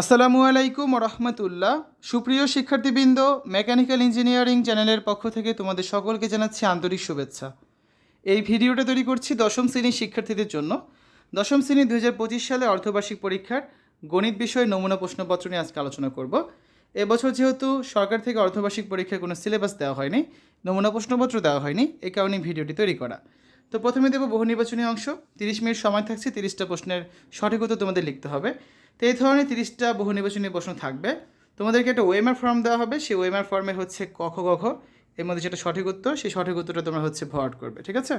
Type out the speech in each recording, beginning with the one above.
আসসালামু আলাইকুম রহমতুল্লাহ সুপ্রিয় শিক্ষার্থীবৃন্দ, মেকানিক্যাল ইঞ্জিনিয়ারিং চ্যানেলের পক্ষ থেকে তোমাদের সকলকে জানাচ্ছি আন্তরিক শুভেচ্ছা। এই ভিডিওটা তৈরি করছি দশম শ্রেণির শিক্ষার্থীদের জন্য। দশম শ্রেণি দু সালে অর্ধবার্ষিক পরীক্ষার গণিত বিষয়ে নমুনা প্রশ্নপত্র নিয়ে আজকে আলোচনা করব। এবছর যেহেতু সরকার থেকে অর্ধবার্ষিক পরীক্ষার কোনো সিলেবাস দেওয়া হয়নি, নমুনা প্রশ্নপত্র দেওয়া হয়নি এই কারণে ভিডিওটি তৈরি করা। তো প্রথমে দেবো বহু নির্বাচনী অংশ, তিরিশ মিনিট সময় থাকছে, তিরিশটা প্রশ্নের সঠিক উত্তর তোমাদের লিখতে হবে। তো এই ধরনের তিরিশটা বহু নির্বাচনী প্রশ্ন থাকবে। তোমাদেরকে একটা ওয়েমার ফর্ম দেওয়া হবে। সেই ওয়েমার ফর্মে হচ্ছে ক খ গ ঘ। এর মধ্যে যেটা সঠিক উত্তর, সেই সঠিক উত্তরটা তোমরা হচ্ছে ভরাট করবে, ঠিক আছে?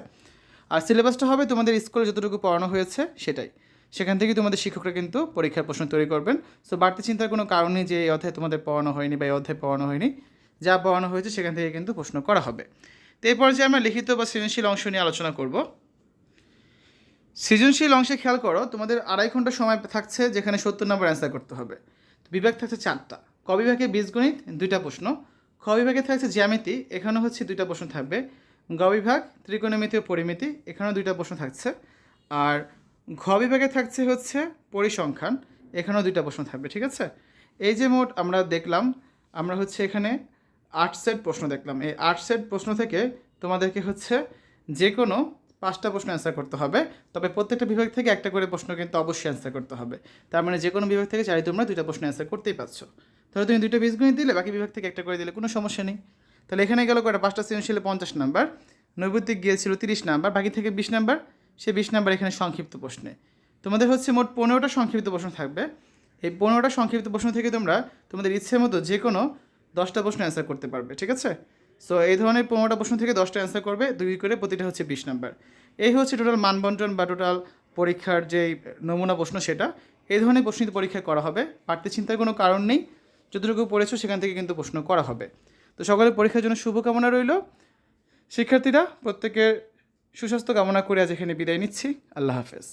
আর সিলেবাসটা হবে তোমাদের স্কুলে যতটুকু পড়ানো হয়েছে সেটাই। সেখান থেকে তোমাদের শিক্ষকরা কিন্তু পরীক্ষার প্রশ্ন তৈরি করবেন। সো বাড়তি চিন্তার কোনো কারণ নেই যে এই অধ্যায় তোমাদের পড়ানো হয়নি বা এই অধ্যায় পড়ানো হয়নি। যা পড়ানো হয়েছে সেখান থেকে কিন্তু প্রশ্ন করা হবে। তো এরপর যে আমরা লিখিত বা সৃজনশীল অংশ নিয়ে আলোচনা করব সৃজনশীল অংশে খেয়াল করো, তোমাদের আড়াই ঘণ্টা সময় থাকছে যেখানে সত্তর নম্বর অ্যান্সার করতে হবে। বিভাগ থাকছে চারটা। ক বিভাগে বীজগণিত, দুইটা প্রশ্ন। খ বিভাগে থাকছে জ্যামিতি, এখানেও হচ্ছে দুইটা প্রশ্ন থাকবে। গ বিভাগ, ত্রিকোণমিতি ও পরিমিতি, এখানেও দুইটা প্রশ্ন থাকছে। আর ঘ বিভাগে থাকছে হচ্ছে পরিসংখ্যান, এখানেও দুইটা প্রশ্ন থাকবে, ঠিক আছে? এই যে মোট আমরা দেখলাম, আমরা হচ্ছে এখানে আট সেট প্রশ্ন দেখলাম। এই আট সেট প্রশ্ন থেকে তোমাদেরকে হচ্ছে যে কোনো পাঁচটা প্রশ্ন অ্যান্সার করতে হবে। তবে প্রত্যেকটা বিভাগ থেকে একটা করে প্রশ্ন কিন্তু অবশ্যই অ্যান্সার করতে হবে। তার মানে যে কোনো বিভাগ থেকে চাই তোমরা দুইটা প্রশ্ন অ্যান্সার করতেই পারছ। তাহলে তুমি দুইটা বীজগণিত দিলে, বাকি বিভাগ থেকে একটা করে দিলে কোনো সমস্যা নেই। তাহলে এখানে গেল কটা পাঁচটা সৃজনশীলে পঞ্চাশ নাম্বার। নৈবত্তিক গিয়েছিল তিরিশ নাম্বার, বাকি থেকে বিশ নাম্বার। সে বিশ নাম্বার এখানে সংক্ষিপ্ত প্রশ্নে। তোমাদের হচ্ছে মোট পনেরোটা সংক্ষিপ্ত প্রশ্ন থাকবে। এই পনেরোটা সংক্ষিপ্ত প্রশ্ন থেকে তোমরা তোমাদের ইচ্ছে মতো যে কোনো দশটা প্রশ্ন অ্যান্সার করতে পারবে, ঠিক আছে? সো এই ধরনের পনেরোটা প্রশ্ন থেকে দশটা অ্যান্সার করবে, দুই করে প্রতিটা হচ্ছে বিশ নাম্বার এই হচ্ছে টোটাল মানবন্টন বা টোটাল পরীক্ষার যে নমুনা প্রশ্ন সেটা, এই ধরনের প্রশ্ন পরীক্ষা করা হবে। পাঠতে চিন্তার কোনো কারণ নেই, যতটুকু পড়েছো সেখান থেকে কিন্তু প্রশ্ন করা হবে। তো সকলের পরীক্ষার জন্য শুভকামনা রইল। শিক্ষার্থীরা, প্রত্যেকের সুস্বাস্থ্য কামনা করে আজ এখানে বিদায় নিচ্ছি। আল্লাহ হাফেজ।